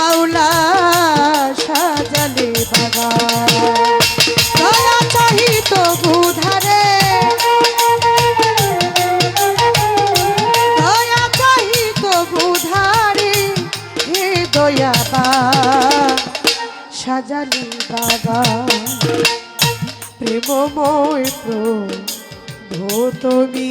মাওলা সাজালে বাগান দয়া সাজালি বাবা। প্রেমময় প্রভু তুমি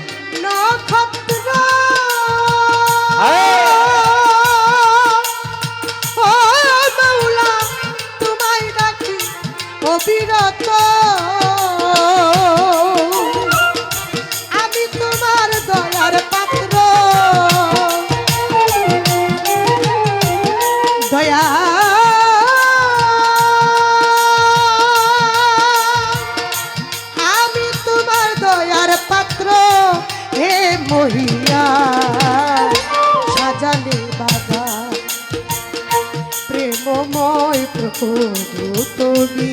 মহিয়া সাজালে বাবা। প্রেমময় প্রভু তুমি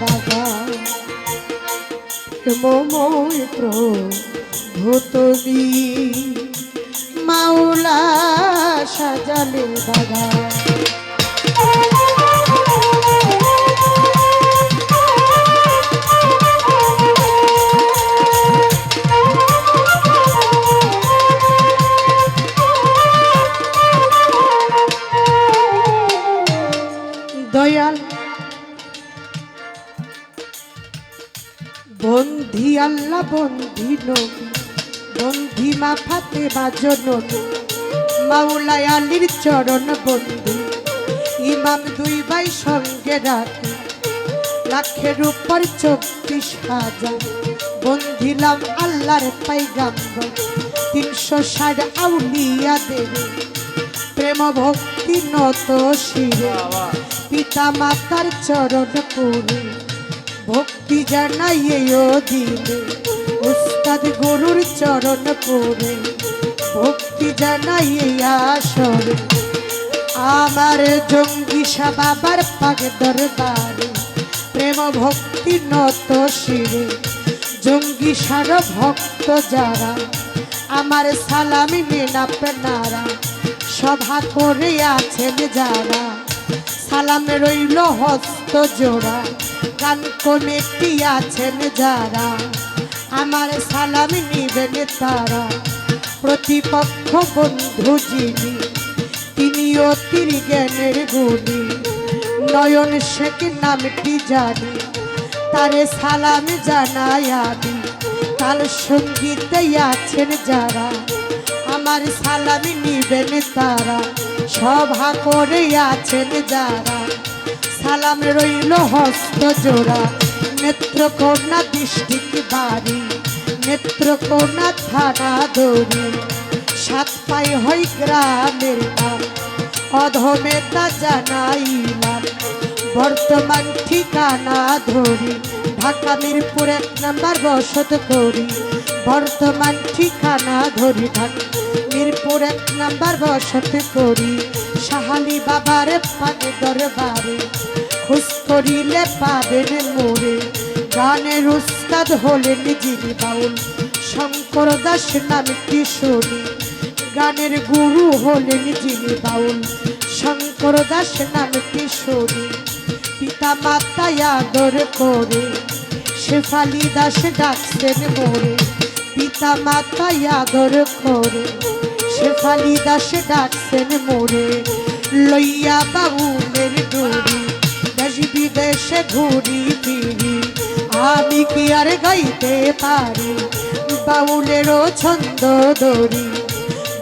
বাবা। মোময় প্রভূতবি মাওলা সাজালে বাবা বন্ধি নবী বন্ধি মা ফাতে বাজনবী মাওলাই আলীর চরণ বন্ধু, ইমাম দুই ভাই সঙ্গে রাখে লাখের উপর চব্বিশ হাজার। বন্ধিলাম আল্লাহর পাইগাম্বর, তিনশো ষাট আউলিয়া দেবে। প্রেম ভক্তি নত শিরে পিতা মাতার চরণ পুরে, ভক্তি জানাইয়ে ও দিলে। উস্তাদ গরুর চরণ পরে ভক্তি জানাইয়ে আসরে। আমার জঙ্গি বাবার পাগ দরবারে। প্রেম ভক্তি নত শিরে। জঙ্গি সার ভক্ত যারা, আমার সালামি নেন আপনারা। সভা করে আছেন যারা, সালাম রইল হস্ত জোড়া। গান কমিটি আছেন যারা। আমার সালাম নিবেন তারা। প্রতিপক্ষ বন্ধু যিনি, তিনি অতির জ্ঞানের গুণী। নয়ন শেখ নামটি জানি, তারে সালাম জানাই আমি। তাল সঙ্গীতে আছেন যারা, আমার সালামি নিবেন তারা। সভা করে আছেন যারা, সালাম রইল হস্ত জোড়া। নেত্রকোনা ডিস্ট্রিক্ট বাড়ি, নেত্রকোনা থানা দড়ি। সাত পাই হই গ্রামের নাম অধমে তা জানাইলাম। বর্তমান ঠিকানা ধরি, ঢাকা মিরপুর এক নাম্বার বসত করি। বর্তমান ঠিকানা ধরি, ঢাকা মিরপুর এক নাম্বার বসত করি। সাহালি বাবার পানে দরবারে খুশ করিলে পাবেন মোরে। গানের উস্তাদ হলেন যিনি বাউল। শঙ্কর দাস নামটি শুনি গানের গুরু হলেন যিনি বাউল। শঙ্কর দাস নামটি শুনি পিতা মাতা আদর করে। শেফালি দাস ডাকছেন মোরে। পিতা মাতা আদর করে। শেফালি দাস ডাকছেন মোরে। লইয়া বাউলের ডুরি দেশ বিদেশে ঘুরি ফিরি। আমি কি আর গাইতে পারি, বাউলেরও ছন্দ দড়ি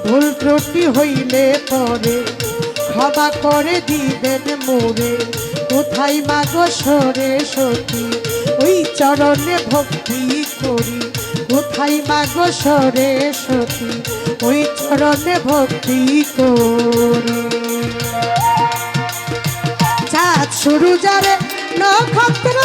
ভুল ত্রুটি হইলে পরে ক্ষমা করে দিবেন মোরে। কোথায় মাগো সরে সতী, ওই চরণে ভক্তি করি। কোথায় মাগো সরে সতী, ওই চরণে ভক্তি করি। চাঁদ শুরু যারে নক্ষত্র!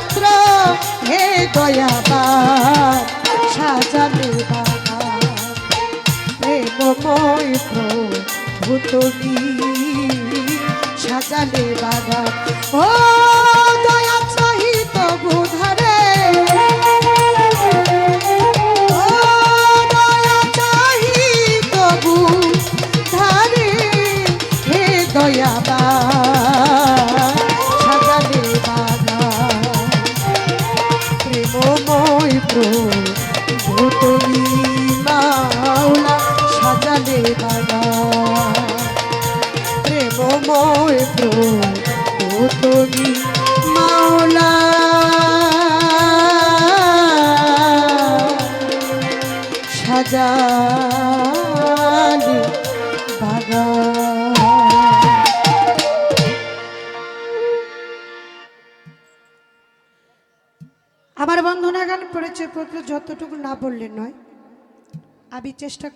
পাত্র হে দয়াবার সাজালে বাবা। প্রেমময় প্রভু তুমি সাজালে বাবা। ও সাজালে বাবা প্রেমময় প্রভু মাওলা সাজালে বাবা আমার পত্র যতটুকু না বললে নয় আমি চেষ্টা